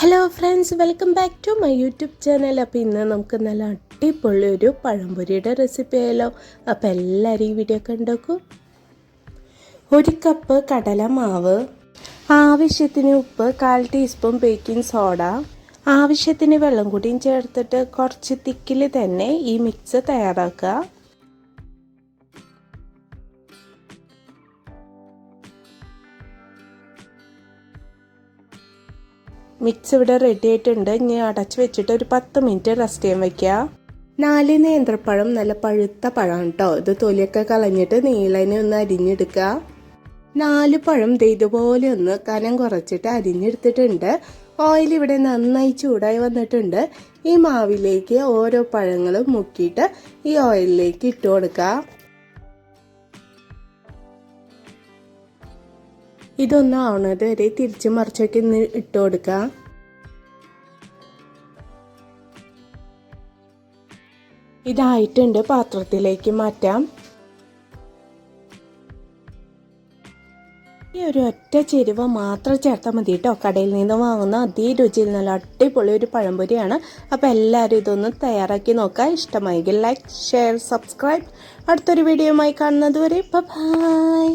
Hello friends welcome back to my YouTube channel അപ്പോൾ ഇന്ന് നമുക്ക് നല്ല അടിപൊളി ഒരു പഴംപൊരിയുടെ റെസിപ്പി ആയാലോ അപ്പോൾ എല്ലാവരും ഈ വീഡിയോ കണ്ടോക്കൂ. ഒരു കപ്പ് കടല മാവ് ആവശ്യത്തിന് ഉപ്പ് കാൽ ടീസ്പൂൺ ബേക്കിംഗ് സോഡ ആവശ്യത്തിന് വെള്ളം കൂടിയും ചേർത്തിട്ട് കുറച്ച് തിക്കിൽ തന്നെ ഈ മിക്സ് തയ്യാറാക്കുക. മിക്സ് ഇവിടെ റെഡി ആയിട്ടുണ്ട്. ഇനി അടച്ചു വെച്ചിട്ട് ഒരു പത്ത് മിനിറ്റ് റെസ്റ്റ് ചെയ്യാൻ വയ്ക്കുക നാല് നേന്ത്രപ്പഴം നല്ല പഴുത്ത പഴം കേട്ടോ ഇത് തൊലിയൊക്കെ കളഞ്ഞിട്ട് നീളനെ ഒന്ന് അരിഞ്ഞെടുക്കുക. നാല് പഴം ഇതുപോലെ ഒന്ന് കനം കുറച്ചിട്ട് അരിഞ്ഞെടുത്തിട്ടുണ്ട്. ഓയിൽ ഇവിടെ നന്നായി ചൂടായി വന്നിട്ടുണ്ട്. ഈ മാവിലേക്ക് ഓരോ പഴങ്ങളും മുക്കിയിട്ട് ഈ ഓയിലിലേക്ക് ഇട്ട് കൊടുക്കുക. ഇതൊന്നും ആവണത് വരെ തിരിച്ച് മറിച്ചൊക്കെ ഇന്ന് ഇട്ട് കൊടുക്കുക ഇതായിട്ടുണ്ട് പാത്രത്തിലേക്ക് മാറ്റാം. ഈ ഒരു ഒറ്റ ചെരുവ മാത്രം ചേർത്താൽ മതി കേട്ടോ കടയിൽ നിന്ന് വാങ്ങുന്ന അതേ രുചിയിൽ നല്ല അടിപൊളി ഒരു പഴംപൊരിയാണ്. അപ്പോൾ എല്ലാവരും ഇതൊന്ന് തയ്യാറാക്കി നോക്കുക ഇഷ്ടമായെങ്കിൽ ലൈക്ക് ഷെയർ സബ്സ്ക്രൈബ് അടുത്തൊരു വീഡിയോയുമായി കാണുന്നത് വരെ ബൈ